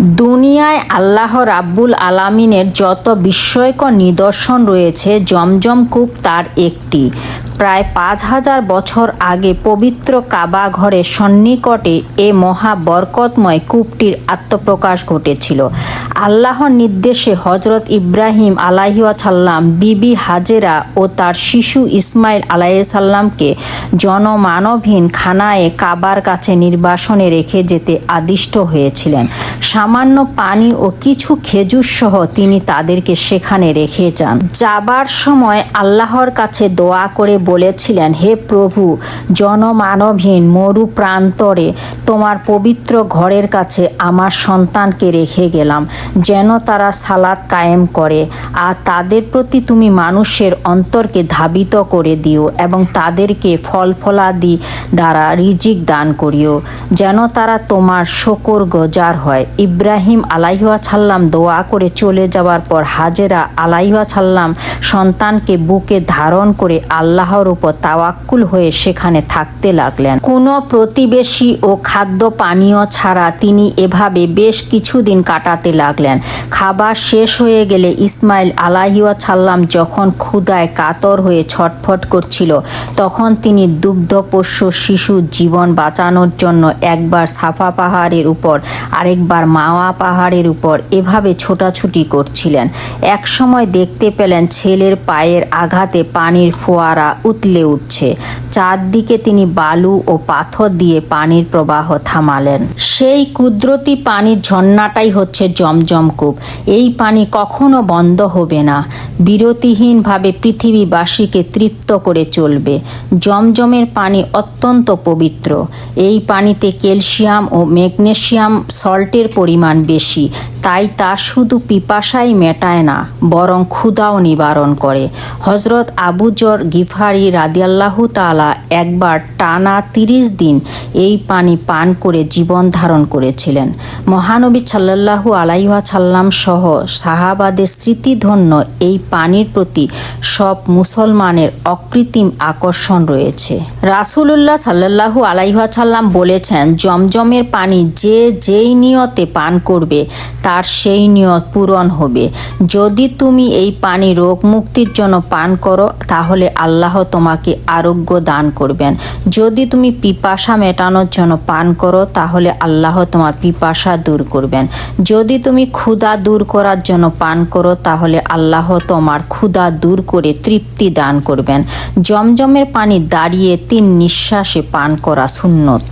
দুনিয়ায় আল্লাহ রাব্বুল আলামিনের যত বিস্ময়কর নিদর্শন রয়েছে জমজম কূপ তার একটি। প্রায় পাঁচ হাজার বছর আগে পবিত্র কাবা ঘরের সন্নিকটে এ মহা বরকতময় কূপটির আত্মপ্রকাশ ঘটেছিল। আল্লাহর নির্দেশে হজরত ইব্রাহিম আলাইসাল্লাম বিবি হাজেরা ও তার শিশু ইসমাইল আলাইসাল্লামকে জনমানবহীন খানায় কাবার কাছে নির্বাসনে রেখে যেতে আদিষ্ট হয়েছিলেন। সামান্য পানি ও কিছু খেজুর সহ তিনি তাদেরকে সেখানে রেখে যান। যাবার সময় আল্লাহর কাছে দোয়া করে বলেছিলেন, হে প্রভু, জনমানবহীন মরু প্রান্তরে তোমার পবিত্র ঘরের কাছে আমার সন্তানকে রেখে গেলাম, যেন তারা সালাত কায়েম করে, আর তাদের প্রতি তুমি মানুষের অন্তরকে ধাবিত করে দিও এবং তাদেরকে ফল ফলাদি দ্বারা রিজিক দান করিও, যেন তারা তোমার শকর গজার হয়। ইব্রাহিম আলাইহুয়া ছাল্লাম দোয়া করে চলে যাওয়ার পর হাজেরা আলাইহুয়া ছাল্লাম সন্তানকে বুকে ধারণ করে আল্লাহর উপর তাওয়াক্কুল হয়ে সেখানে থাকতে লাগলেন। কোনো প্রতিবেশী ও খাদ্য পানীয় ছাড়া তিনি এভাবে বেশ কিছুদিন কাটাতে লাগলেন। খাবার শেষ হয়ে গেলে ইসমাইল আলাহিয়া ছাল্লাম যখন ক্ষুদায় কাতর হয়ে ছটফট করছিল, তখন তিনি দুগ্ধপোষ্য শিশু জীবন বাঁচানোর জন্য একবার সাফা পাহাড়ের উপর, আরেকবার মাওয়া পাহাড়ের উপর এভাবে ছোটাছুটি করছিলেন। এক সময় দেখতে পেলেন ছেলের পায়ের আঘাতে পানির ফোয়ারা উতলে উঠছে। চারদিকে তিনি বালু ও পাথর দিয়ে পানির প্রবাহ থামালেন। সেই কুদরতি পানির ঝর্ণাটাই হচ্ছে জমজম কূপ। এই পানি কখনো বন্ধ হবে না। বিরতিহীনভাবে পৃথিবীবাসীকে তৃপ্ত করে চলবে। জমজমের পানি অত্যন্ত পবিত্র। এই পানিতে ক্যালসিয়াম ও ম্যাগনেসিয়াম সল্টের পরিমাণ বেশি। তাই তা শুধু পিপাসাই মেটায় না, বরং ক্ষুধাও নিবারণ করে। হজরত আবুজর গিফারি রাদিয়াল্লাহু তালা একবার টানা তিরিশ দিন এই পানি পান করে জীবন ধারণ করেছিলেন। মহানবী সাল্লাল্লাহু আলাইহা সাল্লাম সহ সাহাবাদের স্মৃতিধন্য এই পানির প্রতি সব মুসলমানের অকৃত্রিম আকর্ষণ রয়েছে। রাসুলুল্লাহ সাল্লাল্লাহু আলাইহা সাল্লাম বলেছেন, জমজমের পানি যে যেই নিয়তে পান করবে, তার সেই নিয়ত পূরণ হবে। যদি তুমি এই পানি রোগ মুক্তির জন্য পান করো, তাহলে আল্লাহ তোমাকে আরোগ্য দান করবেন। যদি তুমি পিপাসা মেটানোর জন্য পান করো, তাহলে আল্লাহ তোমার পিপাসা দূর করবেন। যদি তুমি ক্ষুধা দূর করার জন্য পান করো, তাহলে আল্লাহ তোমার ক্ষুধা দূর করে তৃপ্তি দান করবেন। জমজমের পানি দাঁড়িয়ে তিন নিঃশ্বাসে পান করা সুন্নত।